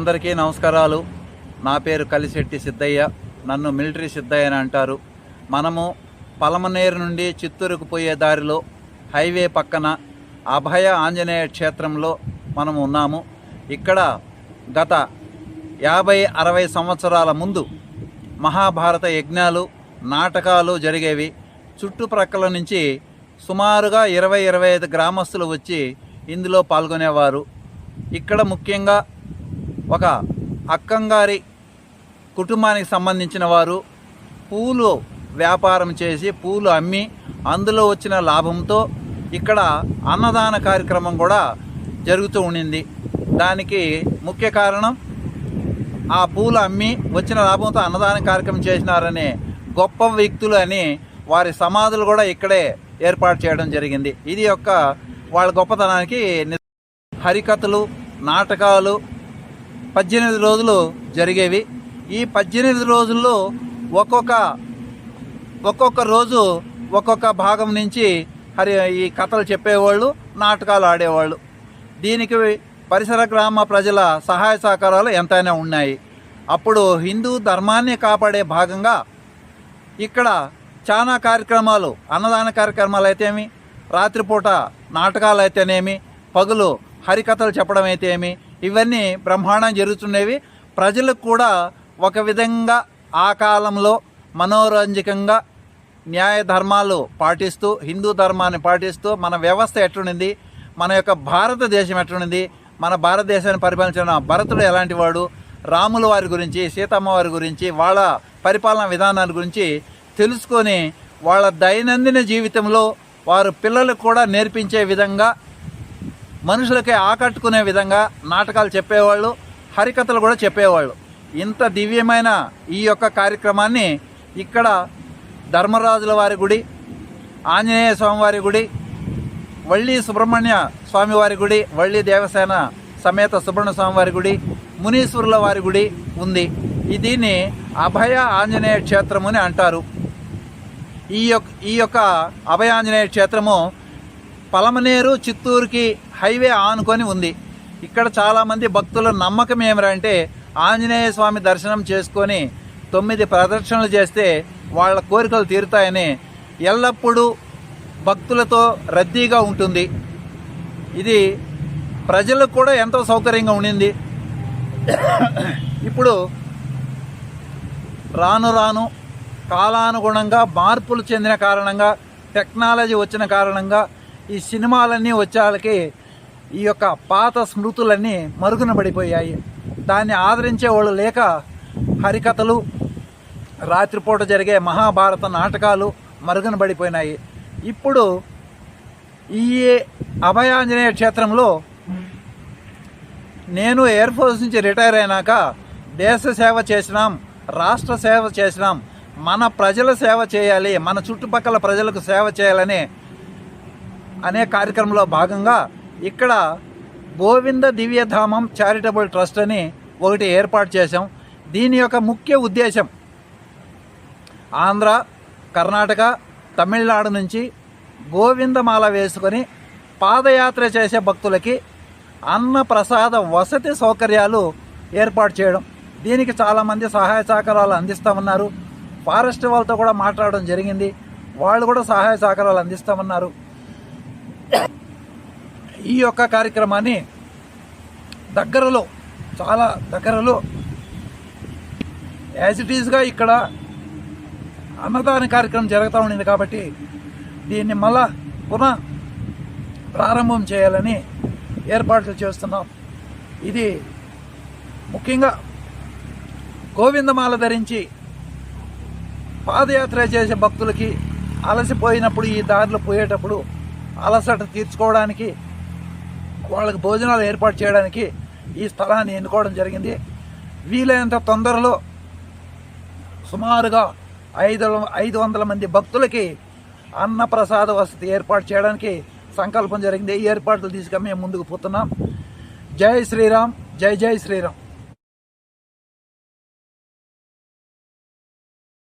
అందరికీ నమస్కారాలు. నా పేరు కలిశెట్టి సిద్ధయ్య. నన్ను మిలిటరీ సిద్ధయ్య అని అంటారు. మనము పలమనేరు నుండి చిత్తూరుకు పోయే దారిలో హైవే పక్కన అభయ ఆంజనేయ క్షేత్రంలో మనం ఉన్నాము. ఇక్కడ గత యాభై అరవై సంవత్సరాల ముందు మహాభారత యజ్ఞాలు నాటకాలు జరిగేవి. చుట్టుప్రక్కల నుంచి సుమారుగా ఇరవై ఇరవై ఐదు గ్రామస్తులు వచ్చి ఇందులో పాల్గొనేవారు. ఇక్కడ ముఖ్యంగా ఒక అక్కంగారి కుటుంబానికి సంబంధించిన వారు పూలు వ్యాపారం చేసి పూలు అమ్మి అందులో వచ్చిన లాభంతో ఇక్కడ అన్నదాన కార్యక్రమం కూడా జరుగుతూ ఉండింది. దానికి ముఖ్య కారణం ఆ పూలు అమ్మి వచ్చిన లాభంతో అన్నదాన కార్యక్రమం చేసినారని గొప్ప వ్యక్తులు అని వారి సమాధులు కూడా ఇక్కడే ఏర్పాటు చేయడం జరిగింది. ఇది యొక్క వాళ్ళ గొప్పతనానికి హరికథలు నాటకాలు పద్దెనిమిది రోజులు జరిగేవి. ఈ పద్దెనిమిది రోజుల్లో ఒక్కొక్క ఒక్కొక్క రోజు ఒక్కొక్క భాగం నుంచి హరి ఈ కథలు చెప్పేవాళ్ళు నాటకాలు ఆడేవాళ్ళు. దీనికి పరిసర గ్రామ ప్రజల సహాయ సహకారాలు ఎంతైనా ఉన్నాయి. అప్పుడు హిందూ ధర్మాన్ని కాపాడే భాగంగా ఇక్కడ చాలా కార్యక్రమాలు అన్నదాన కార్యక్రమాలు అయితేమి రాత్రిపూట నాటకాలు అయితేనేమి పగులు హరికథలు చెప్పడం అయితేమి ఇవన్నీ బ్రహ్మాండం జరుగుతుండేవి ప్రజలకు కూడా ఒక విధంగా ఆ కాలంలో మనోరంజకంగా న్యాయ ధర్మాలు పాటిస్తూ హిందూ ధర్మాన్ని పాటిస్తూ మన వ్యవస్థ ఎట్లుండింది మన యొక్క భారతదేశం ఎట్లుండింది మన భారతదేశాన్ని పరిపాలించిన భరతుడు ఎలాంటి వాడు రాముల వారి గురించి సీతమ్మ వారి గురించి వాళ్ళ పరిపాలనా విధానాల గురించి తెలుసుకొని వాళ్ళ దైనందిన జీవితంలో వారు పిల్లలకు కూడా నేర్పించే విధంగా మనుషులకి ఆకట్టుకునే విధంగా నాటకాలు చెప్పేవాళ్ళు హరికథలు కూడా చెప్పేవాళ్ళు. ఇంత దివ్యమైన ఈ యొక్క కార్యక్రమాన్ని ఇక్కడ ధర్మరాజుల వారి గుడి ఆంజనేయ స్వామివారి గుడి వల్లి సుబ్రహ్మణ్య స్వామివారి గుడి వళ్ళీ దేవసేన సమేత సుబ్రహ్మణ్య స్వామివారి గుడి మునీశ్వరుల వారి గుడి ఉంది. దీన్ని అభయ ఆంజనేయ క్షేత్రము అని అంటారు. ఈ యొక్క ఈ యొక్క అభయ ఆంజనేయ క్షేత్రము పలమనేరు చిత్తూరుకి హైవే ఆనుకొని ఉంది. ఇక్కడ చాలామంది భక్తుల నమ్మకం ఏమిరంటే ఆంజనేయ స్వామి దర్శనం చేసుకొని తొమ్మిది ప్రదక్షిణలు చేస్తే వాళ్ళ కోరికలు తీరుతాయని ఎల్లప్పుడూ భక్తులతో రద్దీగా ఉంటుంది. ఇది ప్రజలకు కూడా ఎంతో సౌకర్యంగా ఉండింది. ఇప్పుడు రాను రాను కాలానుగుణంగా మార్పులు చెందిన కారణంగా టెక్నాలజీ వచ్చిన కారణంగా ఈ సినిమాలన్నీ వచ్చాలకి ఈ యొక్క పాత స్మృతులన్నీ మరుగున పడిపోయాయి. దాన్ని ఆదరించే వాళ్ళు లేక హరికథలు రాత్రిపూట జరిగే మహాభారత నాటకాలు మరుగున పడిపోయినాయి. ఇప్పుడు ఈ అభయాంజనేయ క్షేత్రంలో నేను ఎయిర్ ఫోర్స్ నుంచి రిటైర్ అయినాక దేశ సేవ చేసినాం రాష్ట్ర సేవ చేసినాం మన ప్రజల సేవ చేయాలి మన చుట్టుపక్కల ప్రజలకు సేవ చేయాలని అనే కార్యక్రమంలో భాగంగా ఇక్కడ గోవింద దివ్యధామం చారిటబుల్ ట్రస్ట్ అని ఒకటి ఏర్పాటు చేశాం. దీని యొక్క ముఖ్య ఉద్దేశం ఆంధ్ర కర్ణాటక తమిళనాడు నుంచి గోవిందమాల వేసుకొని పాదయాత్ర చేసే భక్తులకి అన్న ప్రసాద వసతి సౌకర్యాలు ఏర్పాటు చేయడం. దీనికి చాలామంది సహాయ సహకారాలు అందిస్తామన్నారు. ఫారెస్ట్ వాళ్ళతో కూడా మాట్లాడడం జరిగింది. వాళ్ళు కూడా సహాయ సహకారాలు అందిస్తామన్నారు. ఈ యొక్క కార్యక్రమాన్ని దగ్గరలో చాలా దగ్గరలో యాజ్ ఇట్ ఈస్గా ఇక్కడ అన్నదాన కార్యక్రమం జరుగుతూ ఉండింది కాబట్టి దీన్ని మళ్ళా పునః ప్రారంభం చేయాలని ఏర్పాట్లు చేస్తున్నాం. ఇది ముఖ్యంగా గోవిందమాల ధరించి పాదయాత్ర చేసే భక్తులకి అలసిపోయినప్పుడు ఈ దారిలో పోయేటప్పుడు అలసట తీర్చుకోవడానికి వాళ్ళకి భోజనాలు ఏర్పాటు చేయడానికి ఈ స్థలాన్ని ఎన్నుకోవడం జరిగింది. వీలైనంత తొందరలో సుమారుగా ఐదు ఐదు వందల మంది భక్తులకి అన్నప్రసాద వసతి ఏర్పాటు చేయడానికి సంకల్పం జరిగింది. ఈ ఏర్పాట్లు తీసుకొని మేము ముందుకు పోతున్నాం. జై శ్రీరామ్ జై జై శ్రీరామ్.